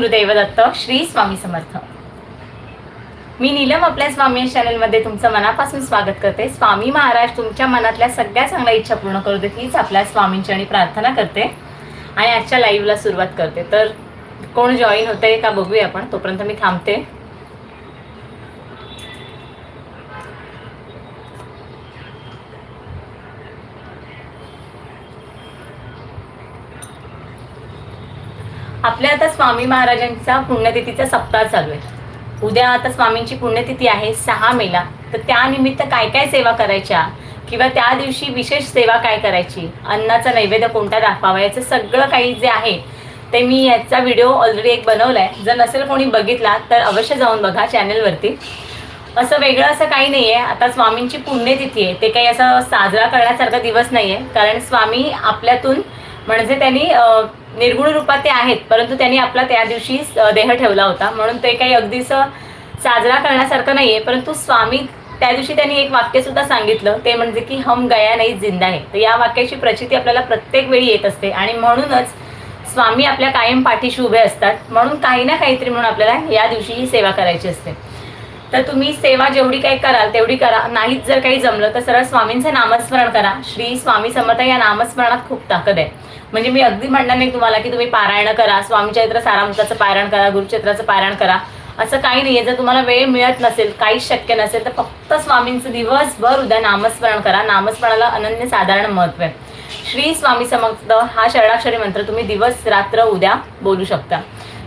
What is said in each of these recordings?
गुरुदेवदत्त श्री स्वामी समर्थ. मी नीलम आपल्या स्वामी चॅनलमध्ये तुमचं मनापासून स्वागत करते. स्वामी महाराज तुमच्या मनातल्या सगळ्या चांगल्या इच्छा पूर्ण करू देत हीच आपल्या स्वामींची आणि प्रार्थना करते आणि आजच्या लाईव्हला सुरुवात करते. तर कोण जॉईन होते का बघूया आपण? तोपर्यंत मी थांबते. आपल्या आता स्वामी महाराजांचा पुण्यतिथीचा सप्ताह चालू आहे. उद्या आता स्वामींची पुण्यतिथी आहे सहा मेला. तर त्यानिमित्त काय काय सेवा करायच्या? किंवा त्या दिवशी विशेष सेवा काय करायची? अन्नाचा नैवेद्य कोणता दाखवावा याचं सगळं काही जे आहे ते मी याचा व्हिडिओ ऑलरेडी एक बनवला आहे जर नसेल कोणी बघितला तर अवश्य जाऊन बघा चॅनलवरती असं वेगळं असं काही नाही आहे आता स्वामींची पुण्यतिथी आहे. ते काही असं साजरा करण्यासारखा दिवस नाही आहे कारण स्वामी आपल्यातून म्हणजे त्यांनी निर्गुण रूपात ते आहेत परंतु त्यांनी आपला त्या दिवशी देह ठेवला होता. म्हणून ते काही अगदीच साजरा करण्यासारखं नाही आहे परंतु स्वामी त्या दिवशी त्यांनी एक वाक्य सुद्धा सांगितलं. ते म्हणजे की हम गया नाही जिंदा आहे तर या वाक्याची प्रचिती आपल्याला प्रत्येक वेळी येत असते आणि म्हणूनच स्वामी आपल्या कायम पाठीशी उभे असतात. म्हणून काही ना काहीतरी म्हणून आपल्याला या दिवशी ही सेवा करायची असते. तर तुम्ही सेवा जेवढी काही कराल तेवढी करा. नाहीच जर काही जमलं तर सरळ स्वामींचं नामस्मरण करा. श्री स्वामी समर्थ या नामस्मरणात खूप ताकद आहे. म्हणजे मी अगदी म्हणणार नाही तुम्हाला की तुम्ही पारायण करा स्वामी चैत्र सारामृताचं पारायण करा गुरुचैत्राचं पारायण करा. असं काही नाही आहे जर तुम्हाला वेळ मिळत नसेल काहीच शक्य नसेल तर फक्त स्वामींचं दिवसभर उद्या नामस्मरण करा. नामस्मरणाला अनन्य साधारण महत्त्व आहे. श्री स्वामी समर्थ हा शरणाक्षरी मंत्र तुम्ही दिवस रात्र उद्या बोलू शकता.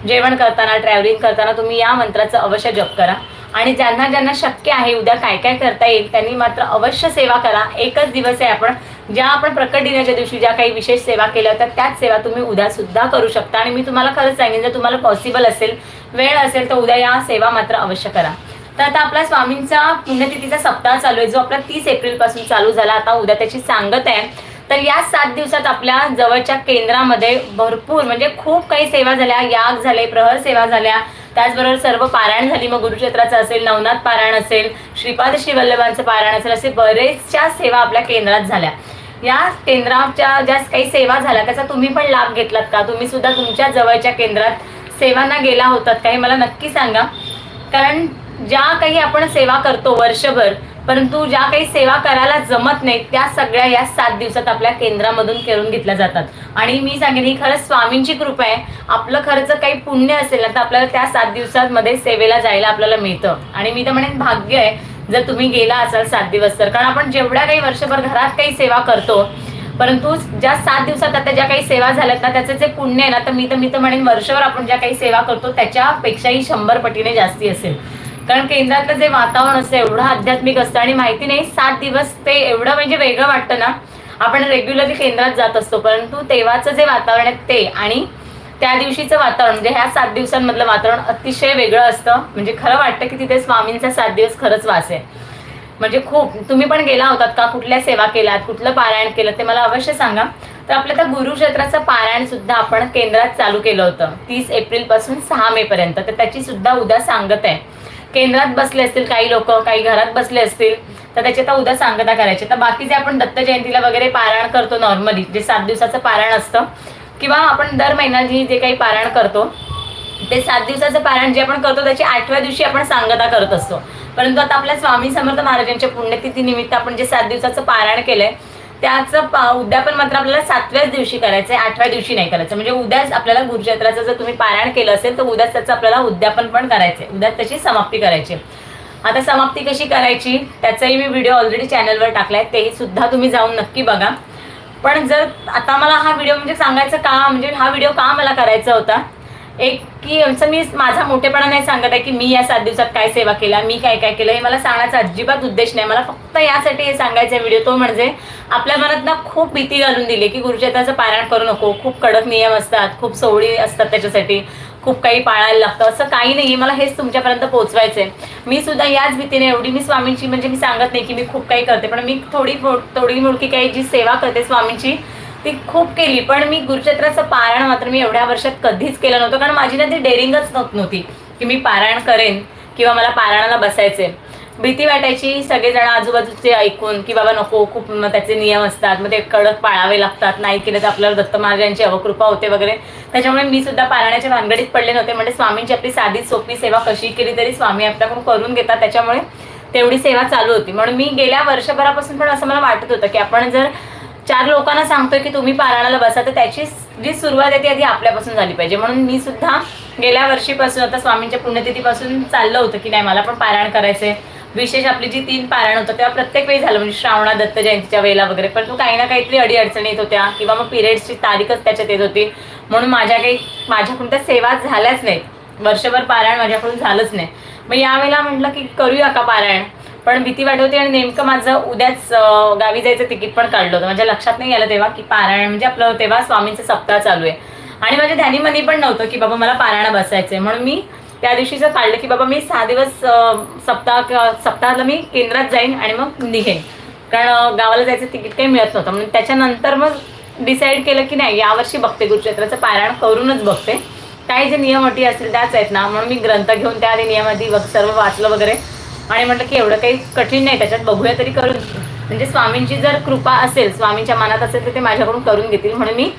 जेवण करताना ट्रॅव्हलिंग करताना तुम्ही या मंत्राचं अवश्य जप करा. आणि ज्यांना ज्यांना शक्य आहे उद्या काय काय करता येईल त्यांनी मात्र अवश्य सेवा करा. एकच दिवस आहे आपण ज्या आपण प्रकट दिनाच्या दिवशी ज्या काही विशेष सेवा केल्या होत्या त्याच सेवा तुम्ही उद्या सुद्धा करू शकता. आणि मी तुम्हाला खरंच सांगेन जर तुम्हाला पॉसिबल असेल वेळ असेल तर उद्या या सेवा मात्र अवश्य करा. तर आता आपला स्वामींचा पुण्यतिथीचा सप्ताह चालू आहे जो आपला तीस एप्रिलपासून चालू झाला. आता उद्या त्याची सांगत आहे. तर या सात दिवसात आपल्या जवळच्या केंद्रामध्ये भरपूर म्हणजे खूप काही सेवा झाल्या. याग झाले प्रहर सेवा झाल्या. त्याचबरोबर सर्व पारायण झाली. मग गुरुक्षेत्राचं असेल नवनाथ पारायण असेल श्रीपाद श्रीवल्लभांचं पारायण असेल असे बरेचशा सेवा आपल्या केंद्रात झाल्या. या केंद्राच्या ज्या काही सेवा झाल्या त्याचा तुम्ही पण लाभ घेतलात का? तुम्ही सुद्धा तुमच्या जवळच्या केंद्रात सेवांना गेला होतात का हे मला नक्की सांगा. कारण ज्या काही आपण सेवा करतो वर्षभर परंतु ज्या काही सेवा करायला जमत नाही त्या सगळ्या या सात दिवसात आपल्या केंद्रामधून करून घेतल्या जातात. आणि मी सांगेन ही खरंच स्वामींची कृपा आहे. आपलं खर्च काही पुण्य असेल ना तर आपल्याला त्या सात दिवसांमध्ये सेवेला जायला आपल्याला मिळतं. आणि मी तर म्हणेन भाग्य आहे. जर तुम्ही गेला असाल सात दिवस तर. कारण आपण जेवढ्या काही वर्षभर घरात काही सेवा करतो परंतु ज्या सात दिवसात आता ज्या काही सेवा झाल्यात ना त्याचं जे पुण्य आहे ना तर मी तर मी तर म्हणेन वर्षभर आपण ज्या काही सेवा करतो त्याच्यापेक्षाही शंभर पटीने जास्ती असेल. कारण केंद्रातलं जे वातावरण असतं एवढं आध्यात्मिक असतं आणि माहिती नाही सात दिवस ते एवढं म्हणजे वेगळं वाटतं ना आपण रेग्युलरली केंद्रात जात असतो. परंतु तेव्हाचं जे वातावरण आहे ते आणि त्या दिवशीचं वातावरण म्हणजे ह्या सात दिवसांमधलं वातावरण अतिशय वेगळं असतं. म्हणजे खरं वाटतं की तिथे स्वामींचा सात दिवस खरंच वास आहे. म्हणजे खूप तुम्ही पण गेला होतात का? कुठल्या सेवा केल्यात? कुठलं पारायण केलं? ते मला अवश्य सांगा. तर आपल्या त्या गुरुक्षेत्राचं पारायण सुद्धा आपण केंद्रात चालू केलं होतं. तीस एप्रिलपासून सहा मे पर्यंत. तर त्याची सुद्धा उद्या सांगत आहे. केंद्रात बसले असतील काही लोक काही घरात बसले असतील तर त्याची आता उद्या सांगता करायची. तर बाकी जे आपण दत्त जयंतीला वगैरे पारायण करतो नॉर्मली जे सात दिवसाचं पारायण असतं किंवा आपण दर महिन्याची जे काही पारायण करतो ते सात दिवसाचं पारायण जे आपण करतो त्याची आठव्या दिवशी आपण सांगता करत असतो. परंतु आता आपल्या स्वामी समर्थ महाराजांच्या पुण्यतिथी निमित्त आपण जे सात दिवसाचं पारायण केलंय त्याचं पा- उद्यापन मात्र आपल्याला सातव्याच दिवशी करायचं आहे आठव्या दिवशी नाही करायचं. म्हणजे उद्याच आपल्याला गुरुक्षेत्राचं जर तुम्ही पारायण केलं असेल तर उद्याच त्याचं आपल्याला उद्यापन पण करायचं आहे उद्याच त्याची समाप्ती करायची. आता समाप्ती कशी करायची त्याचाही मी व्हिडिओ ऑलरेडी चॅनलवर टाकलाय तेही सुद्धा तुम्ही जाऊन नक्की बघा. पण जर आता मला हा व्हिडिओ म्हणजे सांगायचं का म्हणजे हा व्हिडिओ का मला करायचा होता? एक की असं मी माझा मोठेपणा नाही सांगत आहे की मी या सात दिवसात काय सेवा केला मी काय काय केलं हे मला सांगण्याचा अजिबात उद्देश नाही. मला फक्त यासाठी हे सांगायचा व्हिडिओ तो म्हणजे आपल्या मनात ना खूप भीती घालून दिली की गुरुचेताचं पारायण करू नको खूप कडक नियम असतात खूप सोहळी असतात त्याच्यासाठी. खूप काही पाळायला लागतं. असं काही नाही मला हेच तुमच्यापर्यंत पोहोचवायचं आहे मी सुद्धा याच भीतीने एवढी मी स्वामींची म्हणजे मी सांगत नाही की मी खूप काही करते पण मी थोडी थोडी मुडकी काही जी सेवा करते स्वामींची ती खूप केली. पण मी गुरुक्षेत्राचं पारायण मात्र मी एवढ्या वर्षात कधीच केलं नव्हतं. कारण माझी ना ती डेअरिंगच नव्हती की मी पारायण करेन किंवा मला पारायणाला बसायचे भीती वाटायची सगळेजण आजूबाजूचे ऐकून की बाबा नको खूप मग त्याचे नियम असतात मग ते कडक पाळावे लागतात नाही केलं तर आपल्याला दत्त महाराजांची अवकृपा होते वगैरे. त्याच्यामुळे मी सुद्धा पाळण्याच्या भानगडीत पडले नव्हते म्हणजे स्वामींची आपली साधी सोपी सेवा कशी केली तरी स्वामी आपल्याकडून करून घेतात त्याच्यामुळे तेवढी सेवा चालू होती. म्हणून मी गेल्या वर्षभरापासून पण असं मला वाटत होतं की आपण जर चार लोकांना सांगतोय की तुम्ही पारायणाला बसा तर त्याची जी सुरुवात आहे ती आधी आपल्यापासून झाली पाहिजे. म्हणून मी सुद्धा गेल्या वर्षीपासून आता स्वामींच्या पुण्यतिथीपासून चाललं होतं की नाही मला पण पारायण करायचंय. विशेष आपली जी तीन पारायण होतं तेव्हा प्रत्येक वेळी झालं. म्हणजे श्रावणा दत्त जयंतीच्या वेळेला वगैरे. पण तू काही ना काहीतरी अडी अडचणी येत होत्या किंवा मग पिरियड्सची तारीखच त्याच्यात येत होती. म्हणून माझ्या काही माझ्याकडून त्या सेवा झाल्याच नाहीत. वर्षभर पारायण माझ्याकडून झालंच नाही. मग यावेळेला म्हटलं की करूया का पारायण? पण भीती वाटत होती आणि नेमकं माझं उद्याच गावी जायचं तिकीट पण काढलं होतं. माझ्या लक्षात नाही आलं तेव्हा की पारायण म्हणजे आपलं तेव्हा स्वामींचं सप्ताह चालू आहे. आणि माझ्या ध्यानीमनी पण नव्हतं की बाबा मला पारायण बसायचंय. म्हणून मी त्या दिवशीचं काढलं की बाबा मी सहा दिवस सप्ताह सप्ताहाला मी केंद्रात जाईन आणि मग निघेन. कारण गावाला जायचं तिकीट काही मिळत नव्हतं. म्हणून त्याच्यानंतर मग डिसाईड केलं की नाही यावर्षी बघते गुरुक्षेत्राचं पारायण करूनच बघते. काही जे नियम अटी असतील त्याच आहेत ना. म्हणून मी ग्रंथ घेऊन त्या आधी नियमादी सर्व वाचलं वगैरे. आणि म्हटलं की एवढं काही कठीण नाही त्याच्यात बघूया तरी करून. म्हणजे स्वामींची जर कृपा असेल स्वामींच्या मनात असेल तर ते माझ्याकडून करून घेतील. म्हणून मी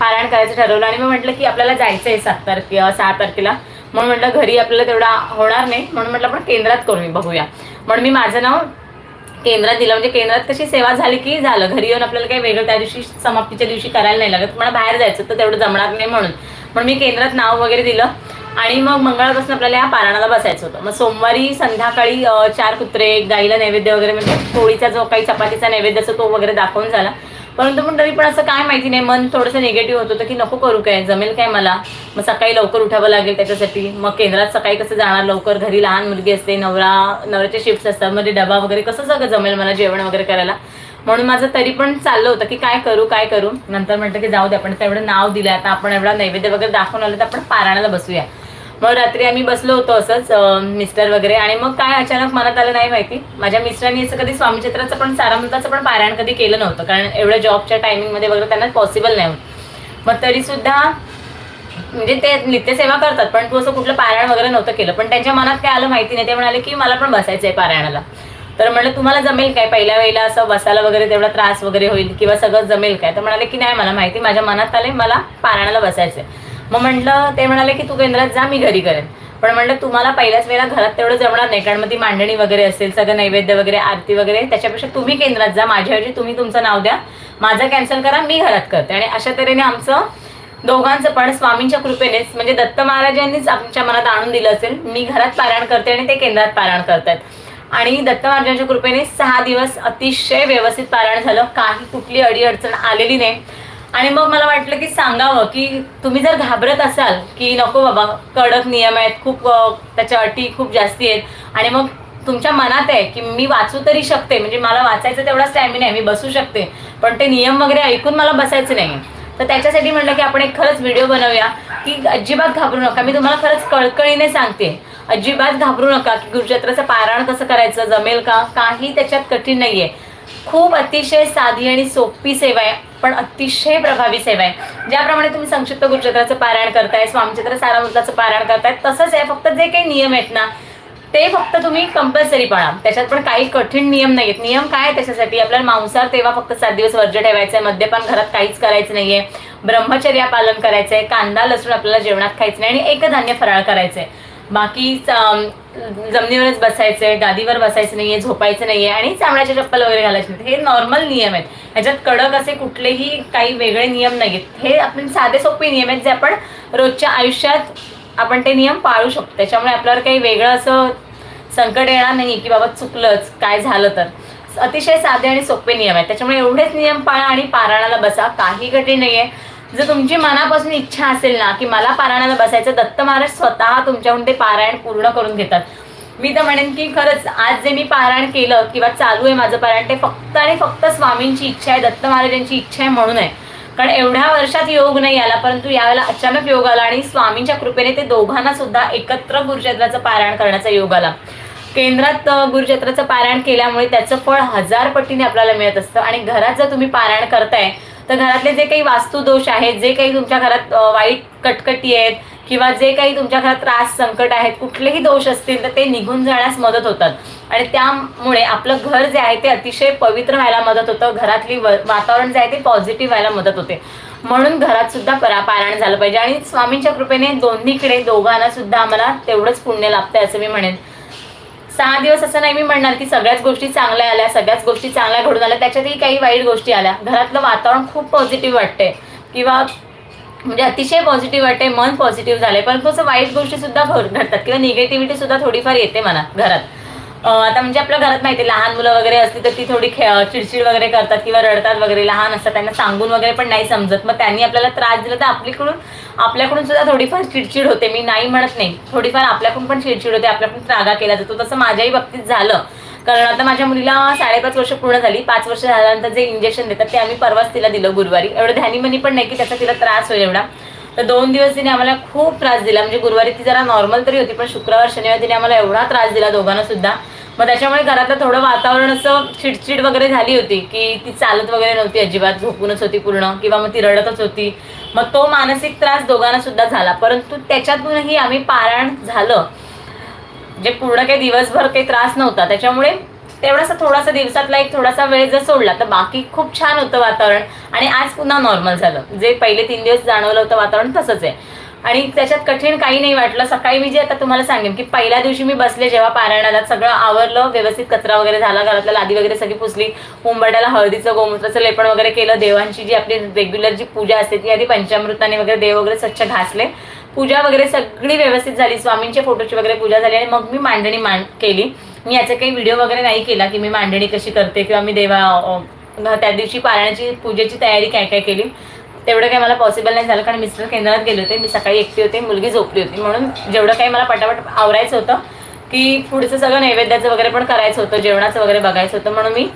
पारायण करायचं ठरवलं आणि मी म्हटलं की आपल्याला जायचं आहे सात तारखे सहा तारखेला. म्हणून म्हटलं घरी आपल्याला तेवढा होणार नाही. म्हणून म्हटलं आपण केंद्रात करू बघूया. म्हणून मी माझं नाव केंद्रात दिलं. म्हणजे केंद्रात कशी सेवा झाली की झालं. घरी येऊन आपल्याला काही वेगळं त्या दिवशी समाप्तीच्या दिवशी करायला नाही लागत. मला बाहेर जायचं तर तेवढं जमणार नाही म्हणून. पण मी केंद्रात नाव वगैरे दिलं. आणि मग मंगळापासून आपल्याला या पारायणाला बसायचं होतं. मग सोमवारी संध्याकाळी चार कुत्रे गाईला नैवेद्य वगैरे म्हणजे पोळीचा जो काही चपातीचा नैवेद्य असतो तो वगैरे दाखवून झाला. परंतु पण तरी पण असं काय माहिती नाही. मन थोडंसं निगेटिव्ह होत होतं की नको करू काय? जमेल काय मला? मग सकाळी लवकर उठावं लागेल त्याच्यासाठी. मग केंद्रात सकाळी कसं जाणार? लवकर घरी लहान मुलगी असते नवरा नवऱ्याचे शिफ्ट असतात. मध्ये डबा वगैरे कसं सगळं जमेल मला जेवण वगैरे करायला? म्हणून माझं तरी पण चाललं होतं की काय करू काय करू? नंतर म्हटलं की जाऊ दे आपण तेवढं नाव दिलं आता आपण एवढा नैवेद्य वगैरे दाखवून आलं तर आपण पारायणाला बसूया. मग रात्री आम्ही बसलो होतो असंच मिस्टर वगैरे. आणि मग काय अचानक मनात आलं नाही माहिती. माझ्या मिस्टरांनी असं कधी स्वामीचित्राचं पण सारामृताचं पण पारायण कधी केलं नव्हतं. कारण एवढ्या जॉबच्या टायमिंगमध्ये वगैरे त्यांना पॉसिबल नाही होत. मग तरीसुद्धा म्हणजे ते नित्यसेवा करतात पण तू असं कुठलं पारायण वगैरे नव्हतं केलं. पण त्यांच्या मनात काय आलं माहिती नाही. ते म्हणाले की मला पण बसायचं आहे पारायणाला. तर म्हणलं तुम्हाला जमेल काय? पहिल्या वेळेला असं बसायला वगैरे तेवढा त्रास वगैरे होईल किंवा सगळं जमेल काय? तर म्हणाले की नाही मला माहिती. माझ्या मनात आले मला पारायणाला बसायचं आहे मग म्हटलं ते म्हणाले की तू केंद्रात जा मी घरी करेन. पण म्हटलं तुम्हाला पहिल्याच वेळेला घरात तेवढं जमणार नाही कारण मग ती मांडणी वगैरे असेल सगळं नैवेद्य वगैरे आरती वगैरे त्याच्यापेक्षा तुम्ही केंद्रात जा माझ्याऐवजी तुम्ही तुमचं नाव द्या माझं कॅन्सल करा मी घरात करते. आणि अशा तऱ्हेने आमचं दोघांचं पण स्वामींच्या कृपेनेच म्हणजे दत्त महाराजांनीच आमच्या मनात आणून दिलं असेल मी घरात पारायण करते आणि ते केंद्रात पारायण करतात. आणि दत्त महाराजांच्या कृपेने सहा दिवस अतिशय व्यवस्थित पारायण झालं काही कुठली अडी अडचण आलेली नाही. आणि मग मला वाटलं की सांगावं की तुम्ही जर घाबरत असाल की नको बाबा कडक नियम आहेत खूप त्याच्या अटी खूप जास्ती आहेत. आणि मग तुमच्या मनात आहे की मी वाचू तरी शकते म्हणजे मला वाचायचं तेवढा स्टॅमिना आहे मी बसू शकते. पण ते नियम वगैरे ऐकून मला बसायचं नाही तर त्याच्यासाठी म्हटलं की आपण एक खरंच व्हिडिओ बनवूया की अजिबात घाबरू नका. मी तुम्हाला खरंच कळकळीने सांगते. अजिबात घाबरू नका की गुरुक्षेत्राचं पारायण कसं करायचं जमेल का? काही त्याच्यात कठीण नाही आहे खूप अतिशय साधी आणि सोपी सेवा आहे. पण अतिशय प्रभावी सेवा आहे. ज्याप्रमाणे तुम्ही संक्षिप्त गुरुचक्राचं पारायण करताय स्वामीचित्र सारामृताचं पारायण करताय तसंच आहे फक्त जे काही नियम आहेत ना ते फक्त तुम्ही कंपल्सरी पाळा. त्याच्यात पण काही कठीण नियम नाही आहेत नियम काय त्याच्यासाठी? आपल्याला मांसाहार तेव्हा फक्त सात दिवस वर्ज ठेवायचं आहे मद्यपान घरात काहीच करायचं नाहीये. ब्रह्मचर्या पालन करायचं आहे कांदा लसूण आपल्याला जेवणात खायचं नाही आणि एकधान्य फराळ करायचं आहे बाकी जमिनीवरच बसायचं आहे गादीवर बसायचं नाहीये झोपायचं नाहीये आणि चामड्याचे चप्पल वगैरे घालायचे नाहीत. हे नॉर्मल नियम आहेत. ह्याच्यात कडक असे कुठलेही काही वेगळे नियम नाही आहेत हे आपण साधे सोपे नियम आहेत जे आपण रोजच्या आयुष्यात आपण ते नियम पाळू शकतो. त्याच्यामुळे आपल्यावर काही वेगळं असं संकट येणार नाही की बाबा चुकलंच काय झालं तर. अतिशय साधे आणि सोपे नियम आहेत. त्याच्यामुळे एवढेच नियम पाळा आणि पारायणाला बसा. काही कठीण नाही आहे जर तुमची मनापासून इच्छा असेल ना की मला पारायणाला बसायचं दत्त महाराज स्वतः तुमच्याहून ते पारायण पूर्ण करून घेतात. मी तर म्हणेन की खरंच आज जे मी पारायण केलं किंवा चालू आहे माझं पारायण ते फक्त आणि फक्त स्वामींची इच्छा आहे दत्त महाराजांची इच्छा आहे म्हणून आहे. कारण एवढ्या वर्षात योग नाही आला परंतु यावेळेला अचानक योग आला आणि स्वामींच्या कृपेने ते दोघांना सुद्धा एकत्र गुरुक्षेत्राचं पारायण करण्याचा योग आला. केंद्रात गुरुक्षेत्राचं पारायण केल्यामुळे त्याचं फळ हजार पटीने आपल्याला मिळत असतं आणि घरात जर तुम्ही पारायण करताय तर घरातले जे काही वास्तुदोष आहेत जे काही तुमच्या घरात वाईट कटकटी आहेत किंवा जे काही तुमच्या घरात त्रास संकट आहेत कुठलेही दोष असतील तर ते निघून जाण्यास मदत होतात. आणि त्यामुळे आपलं घर जे आहे ते अतिशय पवित्र व्हायला मदत होतं घरातली व- वातावरण जे आहे ते पॉझिटिव्ह व्हायला मदत होते. म्हणून घरात सुद्धा परा पारायण झालं पाहिजे. आणि स्वामींच्या कृपेने दोन्हीकडे दोघांना सुद्धा आम्हाला तेवढंच पुण्य लाभतंय असं मी म्हणेन. सहा दिवस असं नाही मी म्हणणार की सगळ्याच गोष्टी चांगल्या आल्या सगळ्याच गोष्टी चांगल्या घडून आल्या. त्याच्यातही काही वाईट गोष्टी आल्या. घरातलं वातावरण खूप पॉझिटिव्ह वाटते किंवा म्हणजे अतिशय पॉझिटिव्ह वाटते मन पॉझिटिव्ह झाले परंतु असं वाईट गोष्टी सुद्धा घडतात. किंवा निगेटिव्हिटी सुद्धा थोडीफार येते मनात घरात. आता म्हणजे आपल्या घरात माहिती लहान मुलं वगैरे असली तर ती थोडी चिडचिड वगैरे करतात किंवा रडतात वगैरे लहान असतात त्यांना सांगून वगैरे पण नाही समजत. मग त्यांनी आपल्याला त्रास दिला तर आपल्याकडून आपल्याकडून सुद्धा थोडीफार चिडचिड होते. मी नाही म्हणत नाही. थोडीफार आपल्याकडून पण चिडचिड होते आपल्याकडून रागा केला जातो. तसं माझ्याही बाबतीत झालं. कारण आता माझ्या मुलीला साडेपाच वर्ष पूर्ण झाली. पाच वर्ष झाल्यानंतर जे इंजेक्शन देतात ते आम्ही परवाच तिला दिलं गुरुवारी. एवढं ध्यानीमनी पण नाही की त्याचा तिला त्रास होईल एवढा. तर दोन दिवस तिने आम्हाला खूप त्रास दिला. म्हणजे गुरुवारी ती जरा नॉर्मल तरी होती पण शुक्रवार शनिवार तिने आम्हाला एवढा त्रास दिला दोघांना सुद्धा. मग त्याच्यामुळे घरातलं थोडं वातावरण असं चिडचिड वगैरे झाली होती की ती चालत वगैरे नव्हती अजिबात झोपूनच होती पूर्ण किंवा मग ती रडतच होती. मग तो मानसिक त्रास दोघांना सुद्धा झाला. परंतु त्याच्यातूनही आम्ही पारायण झालं. जे पूर्ण काही दिवसभर काही त्रास नव्हता. त्याच्यामुळे तेवढासा थोडासा दिवसातला एक थोडासा वेळ जर सोडला तर बाकी खूप छान होतं वातावरण. आणि आज पुन्हा नॉर्मल झालं. जे पहिले तीन दिवस जाणवलं होतं वातावरण तसंच आहे. आणि त्याच्यात कठीण काही नाही वाटलं. सकाळी मी जे आता तुम्हाला सांगेन की पहिल्या दिवशी मी बसले जेव्हा पारायणाला सगळं आवरलं व्यवस्थित कचरा वगैरे झाला घरातल्या लादी वगैरे सगळी पुसली उंबरड्याला हळदीचं गोमूत्राचं लेपण वगैरे केलं देवांची जी आपली रेग्युलर जी पूजा असते ती आधी पंचामृताने वगैरे देव वगैरे स्वच्छ घासले. पूजा वगैरे सगळी व्यवस्थित झाली. स्वामींच्या फोटोची वगैरे पूजा झाली आणि मग मी मांडणी मांड केली. मी याचा काही व्हिडिओ वगैरे नाही केला की मी मांडणी कशी करते किंवा मी देवा त्या दिवशी पारायणाची पूजेची तयारी काय काय केली तेवढं काही मला पॉसिबल नाही झालं. कारण मिस्टर केंद्रात गेले होते मी सकाळी एकटी होते मुलगी झोपली होती. म्हणून जेवढं काही मला पटापट आवरायचं होतं की पुढचं सगळं नैवेद्याचं वगैरे पण करायचं होतं जेवणाचं वगैरे बघायचं होतं. म्हणून मी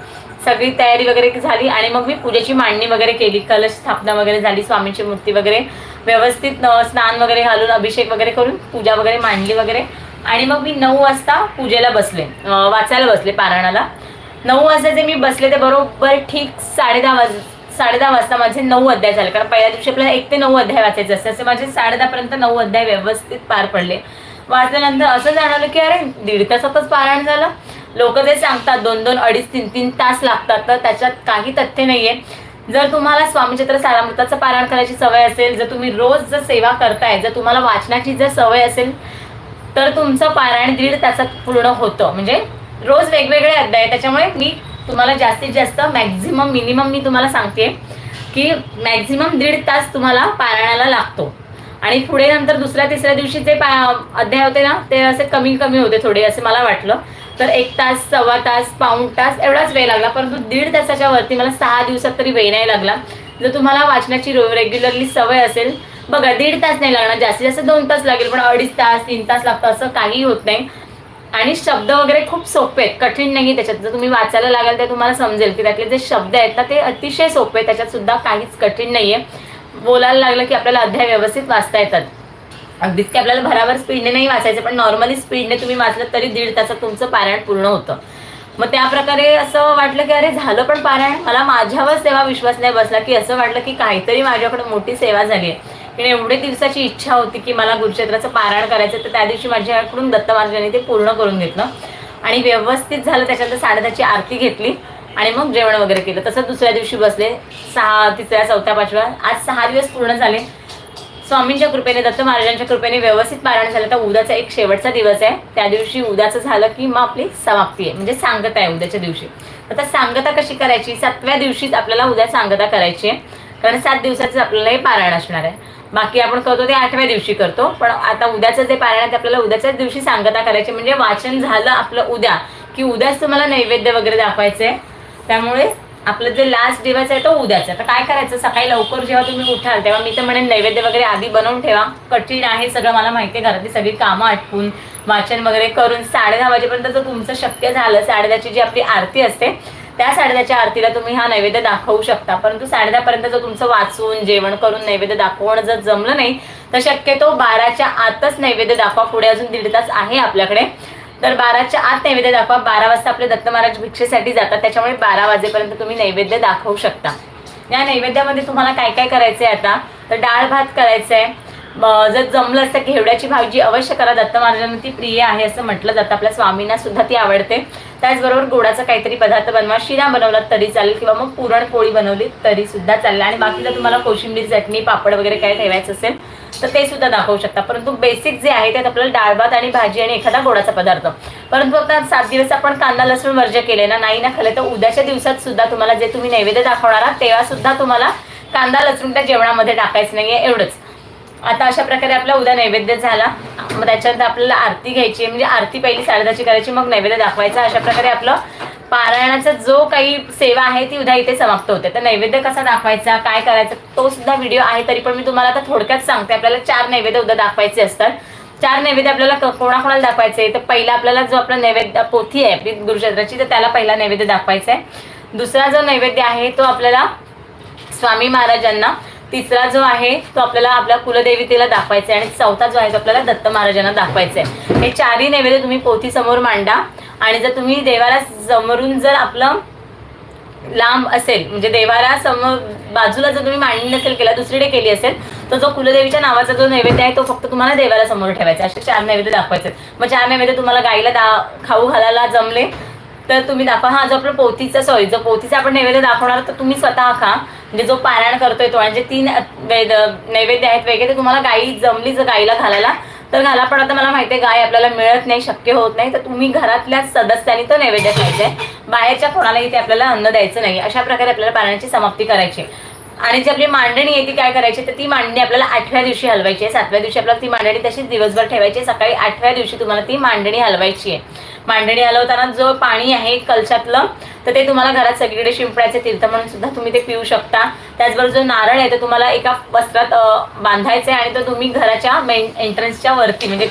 सगळी तयारी वगैरे झाली आणि मग मी पूजेची मांडणी वगैरे केली. कलश स्थापना वगैरे झाली स्वामींची मूर्ती वगैरे व्यवस्थित स्नान वगैरे घालून अभिषेक वगैरे करून पूजा वगैरे मांडली वगैरे. आणि मग मी नऊ वाजता पूजेला बसले. वाचायला बसले पारायणाला. नऊ वाजता जे मी बसले ते बरोबर ठीक साडेदहा वाज साडेदहा वाजता माझे नऊ अध्याय झाले. कारण पहिल्या दिवशी आपल्याला एक ते नऊ अध्याय वाचायचे असते असे माझे साडेदहापर्यंत नऊ अध्याय व्यवस्थित पार पडले. वाचल्यानंतर असं जाणवलं की अरे दीड तासातच पारायण झालं. लोक जे सांगतात दोन दोन अडीच तीन तीन तास लागतात तर त्याच्यात काही तथ्य नाहीये. जर तुम्हाला स्वामीचित्र सारामृताचं पारायण करायची सवय असेल जर तुम्ही रोज जर सेवा करताय जर तुम्हाला वाचनाची जर सवय असेल तर तुमचं पारायण दीड तासात पूर्ण होतं. म्हणजे रोज वेगवेगळे अध्याय त्याच्यामुळे मी तुम्हाला जास्तीत जास्त मॅक्झिमम मिनिमम मी तुम्हाला सांगते की मॅक्झिमम दीड तास तुम्हाला पारायणाला लागतो. आणि पुढे नंतर दुसऱ्या तिसऱ्या दिवशी जे पा अध्याय होते ना ते असे कमी कमी होते थोडे असे मला वाटलं. तर एक तास सव्वा तास पाऊण तास एवढाच वेळ लागला. परंतु दीड तासाच्या वरती मला सहा दिवसात तरी वेळ नाही लागला. जर तुम्हाला वाचनाची रेग्युलरली सवय असेल बघा दीड तास नाही लागणार जास्तीत जास्त दोन तास लागेल पण अडीच तास तीन तास लागतं असं काही होत नाही. आणि शब्द वगैरे खूप सोपे आहेत कठीण नाही त्याच्यात. जर तुम्ही वाचायला लागाल तर तुम्हाला समजेल की त्यातले जे शब्द आहेत ना ते अतिशय सोपे आहेत त्याच्यात सुद्धा काहीच कठीण नाही आहे. बोलायला लागलं की आपल्याला अध्याय व्यवस्थित वाचता येतात. अगदीच की आपल्याला भराभर स्पीडने नाही वाचायचं पण नॉर्मली स्पीडने तुम्ही वाचलं तरी दीड तासात तुमचं पारायण पूर्ण होतं. मग त्या प्रकारे असं वाटलं की अरे झालं पण पारायण. मला माझ्यावर सेवा विश्वास नाही बसला की असं वाटलं की काहीतरी माझ्याकडे मोठी सेवा झाली आहे. की एवढी दिवसाची इच्छा होती की मला गुरुक्षेत्राचं पारायण करायचं तर त्या दिवशी माझ्याकडून दत्त महाराजांनी ते पूर्ण करून घेतलं. आणि व्यवस्थित झालं त्याच्यानंतर साडेदहाची आरती घेतली आणि मग जेवण वगैरे केलं. तसं दुसऱ्या दिवशी बसले सहा तिसऱ्या चौथ्या पाचव्या आज सहा दिवस पूर्ण झाले. स्वामींच्या कृपेने दत्त महाराजांच्या कृपेने व्यवस्थित पारायण झालं. तर उद्याचा एक शेवटचा दिवस आहे. त्या दिवशी उद्याचं झालं की मग आपली समाप्ती आहे. म्हणजे सांगता आहे उद्याच्या दिवशी. आता सांगता कशी करायची? सातव्या दिवशीच आपल्याला उद्या सांगता करायची आहे. कारण सात दिवसाचं आपल्याला हे पारायण असणार आहे. बाकी आपण करतो ते आठव्या दिवशी करतो. पण आता उद्याचं जे पारायण आहे ते आपल्याला उद्याच्याच दिवशी सांगता करायची. म्हणजे वाचन झालं आपलं उद्या. की उद्याच तुम्हाला नैवेद्य वगैरे दाखवायचं आहे त्यामुळे आपलं जे लास्ट दिवस आहे तो उद्याचा. तर काय करायचं? सकाळी लवकर जेव्हा तुम्ही उठाल तेव्हा मी तर म्हणेन नैवेद्य वगैरे आधी बनवून ठेवा. कठीण आहे सगळं मला माहिती आहे घरातली सगळी कामं आटपून वाचन वगैरे करून साडे दहा वाजेपर्यंत जर तुमचं शक्य झालं साडेदहाची जी आपली आरती असते त्या साडेदाच्या आरतीला तुम्ही हा नैवेद्य दाखवू शकता. परंतु साडेदापर्यंत जर तुमचं वाचून जेवण करून नैवेद्य दाखवणं जर जमलं नाही तर शक्यतो बाराच्या आतच नैवेद्य दाखवा. पुढे अजून दीड तास आहे आपल्याकडे. तर बाराच्या आत नैवेद्य दाखवा. बारा वाजता आपले दत्त महाराज भिक्षेसाठी जातात. त्याच्यामुळे बारा वाजेपर्यंत तुम्ही नैवेद्य दाखवू शकता. या नैवेद्यामध्ये तुम्हाला काय काय करायचं आहे आता? तर डाळ भात करायचं आहे जर जमलं असतं की हेवड्याची भाजी अवश्य करा. दत्त महाराजांना ती प्रिय आहे असं म्हटलं जातं. आपल्या स्वामींना सुद्धा ती आवडते. त्याचबरोबर गोडाचा काहीतरी पदार्थ बनवा. शिरा बनवला तरी चालेल किंवा मग पुरणपोळी बनवली तरी सुद्धा चालेल. आणि बाकी जर तुम्हाला कोशिंबीर चटणी पापड वगैरे काय ठेवायचं असेल तर ते सुद्धा दाखवू शकता. परंतु बेसिक जे आहे त्यात आपल्याला डाळ भात आणि भाजी आणि एखादा गोडाचा पदार्थ. परंतु आता सात दिवस आपण कांदा लसूण वर्ज केले ना नाही ना खाल्ले तर उद्याच्या दिवसात सुद्धा तुम्हाला जे तुम्ही नैवेद्य दाखवणार आहात तेव्हा सुद्धा तुम्हाला कांदा लसूण त्या जेवणामध्ये टाकायचं नाहीये एवढंच. आता अशा प्रकारे आपला उद्या नैवेद्य झाला. मग त्याच्यानंतर आपल्याला आरती घ्यायची आहे. म्हणजे आरती पहिली साडेदहाची करायची मग नैवेद्य दाखवायचा. अशा प्रकारे आपलं पारायणाचा जो काही सेवा आहे ती उद्या इथे समाप्त होते. तर नैवेद्य कसा दाखवायचा काय करायचं तो सुद्धा व्हिडिओ आहे. तरी पण मी तुम्हाला आता थोडक्यात सांगते. आपल्याला चार नैवेद्य उद्या दाखवायचे असतात. चार नैवेद्य आपल्याला कोणाकोणाला दाखवायचे तर पहिला आपल्याला जो आपला नैवेद्य पोथी आहे आपली गुरुचंद्राची तर त्याला पहिला नैवेद्य दाखवायचा आहे. दुसरा जो नैवेद्य आहे तो आपल्याला स्वामी महाराजांना तिसरा जो आहे तो आपल्याला आपल्या कुलदेवतेला दाखवायचा आहे. आणि चौथा जो आहे तो आपल्याला दत्त महाराजांना दाखवायचा आहे. हे चारही नैवेद्य तुम्ही पोथी समोर मांडा. आणि जर तुम्ही देवाला समोरून जर आपलं लांब असेल म्हणजे देवाला समोर बाजूला जर तुम्ही मांडणी नसेल केला दुसरीकडे केली असेल तर जो कुलदेवीच्या नावाचा जो नैवेद्य आहे तो फक्त तुम्हाला देवाला समोर ठेवायचा असे चार नैवेद्य दाखवायचे मग चार नैवेद्य तुम्हाला गाईला दा खाऊ घालायला जमले तर तुम्ही दाखवा. हा जो आपला पोथीचा सॉरी जो पोथीचा आपण नैवेद्य दाखवणार तर तुम्ही स्वतः खा. म्हणजे जो पारायण करतोय तो आणि जे तीन वेद नैवेद्य आहेत वेगळे ते तुम्हाला गाई जमली जर गाईला घालायला तर घाला. पण आता मला माहिती आहे गाय आपल्याला मिळत नाही शक्य होत नाही तर तुम्ही घरातल्या सदस्यांनी तो नैवेद्य खायचा आहे बाहेरच्या कोणालाही ते आपल्याला अन्न द्यायचं नाही. अशा प्रकारे आपल्याला पारायणाची समाप्ती करायची. आहे. आणि जी आपली मांडणी आहे ती काय करायची? तर ती मांडणी आपल्याला आठव्या दिवशी हलवायची आहे. सातव्या दिवशी आपल्याला ती मांडणी तशीच दिवसभर ठेवायची आहे. सकाळी आठव्या दिवशी तुम्हाला ती मांडणी हलवायची आहे. मांडणी हलवताना जो पाणी आहे कलशातलं तर ते तुम्हाला घरात सगळीकडे शिंपडायचे तीर्थ म्हणून सुद्धा तुम्ही ते पिऊ शकता. त्याचबरोबर जो नारळ आहे तो तुम्हाला एका वस्त्रात बांधायचा आहे आणि तो तुम्ही घराच्या मेन एंट्रन्सच्या वरती म्हणजे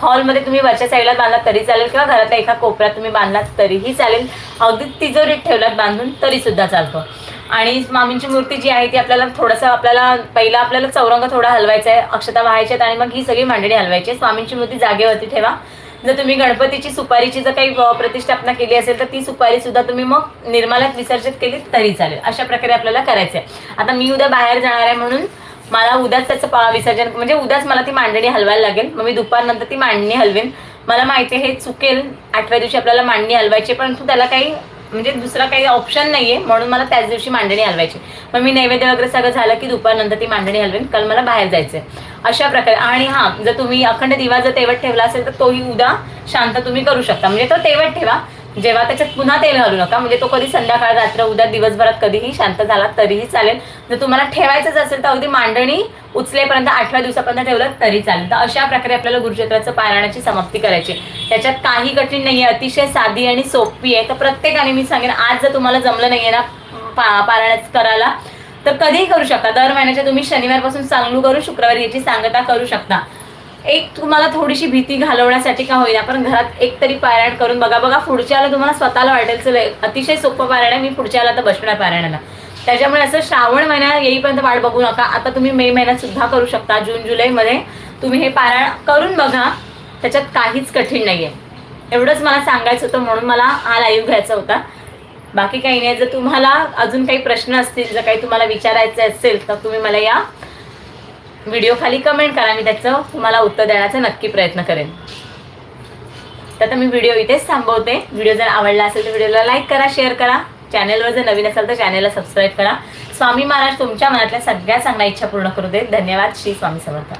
हॉलमध्ये तुम्ही वरच्या साईडला बांधलात तरी चालेल किंवा घरातल्या एका कोपऱ्यात तुम्ही बांधलात तरीही चालेल. अगदी तिजोरीत ठेवलात बांधून तरी सुद्धा चालतो. आणि मामींची मूर्ती जी आहे ती आपल्याला थोडंसं आपल्याला पहिला आपल्याला चौरंग थोडा हलवायचा आहे अक्षता व्हायच्यात आणि मग ही सगळी मांडणी हलवायची. आहे स्वामींची मूर्ती जागेवरती ठेवा. जर तुम्ही गणपतीची सुपारीची जर काही प्रतिष्ठापना केली असेल तर ती सुपारी सुद्धा तुम्ही मग निर्माल्यात विसर्जित केली तरी चालेल. अशा प्रकारे आपल्याला करायचं आहे आता मी उद्या बाहेर जाणार आहे म्हणून मला उद्याच त्याचं विसर्जन म्हणजे उद्याच मला ती मांडणी हलवायला लागेल. मग मी दुपारनंतर ती मांडणी हलवेन. मला माहिती आहे हे चुकेल. आठव्या दिवशी आपल्याला मांडणी हलवायची आहे, परंतु त्याला काही म्हणजे दुसरा काही ऑप्शन नाहीये म्हणून मला त्याच दिवशी मांडणी हलवायची. मग मी नैवेद्य वगैरे सगळं झालं की दुपारनंतर ती मांडणी हलवेन काल मला बाहेर जायचंय. अशा प्रकारे. आणि हां जर तुम्ही अखंड दिवा जर तेवट ठेवला असेल तर तोही उद्या शांत तुम्ही करू शकता. म्हणजे तो तेवट ठेवा. जेव्हा त्याच्यात पुन्हा तेल घालू नका म्हणजे तो कधी संध्याकाळ रात्र उद्या दिवसभरात कधीही शांत झाला तरीही चालेल. जर तुम्हाला ठेवायचंच असेल तर अगदी मांडणी उचलेपर्यंत आठव्या दिवसापर्यंत ठेवलं तरी चालेल. तर अशा प्रकारे आपल्याला गुरुक्षेत्राचं पारायणाची समाप्ती करायची त्याच्यात काही कठीण नाही आहे अतिशय साधी आणि सोपी आहे. तर प्रत्येकाने मी सांगेन आज जर तुम्हाला जमलं नाहीये ना पा पारायणाच करायला तर कधीही करू शकता. दर महिन्याच्या तुम्ही शनिवारपासून चांगलू करू शुक्रवारी याची सांगता करू शकता. एक तुम्हाला थोडीशी भीती घालवण्यासाठी का होईना पण घरात एक तरी पारायण करून बघा. बघा पुढच्याला तुम्हाला स्वतःला वाटेल चल. अतिशय सोपं पारायण आहे मी पुढच्याला तर बसणार पारायणाला. त्याच्यामुळे असं श्रावण महिना येईपर्यंत वाट बघू नका. आता तुम्ही मे महिन्यात सुद्धा करू शकता. जून जुलैमध्ये तुम्ही हे पारायण करून बघा. त्याच्यात काहीच कठीण नाही आहे एवढंच मला सांगायचं होतं म्हणून मला हा लाईव्ह घ्यायचा होता. बाकी काही नाही. जर तुम्हाला अजून काही प्रश्न असतील जर काही तुम्हाला विचारायचे असेल तर तुम्ही मला या व्हिडिओ खाली कमेंट करा मी त्याचं तुम्हाला उत्तर देण्याचा नक्की प्रयत्न करेन. तर आता मी व्हिडिओ इथेच थांबवते. व्हिडिओ जर आवडला असेल तर व्हिडिओला लाईक करा शेअर करा. चॅनलवर जर नवीन असेल तर चॅनलला सबस्क्राईब करा. स्वामी महाराज तुमच्या मनातल्या सगळ्या चांगल्या इच्छा पूर्ण करू देत. धन्यवाद. श्री स्वामी समर्थ.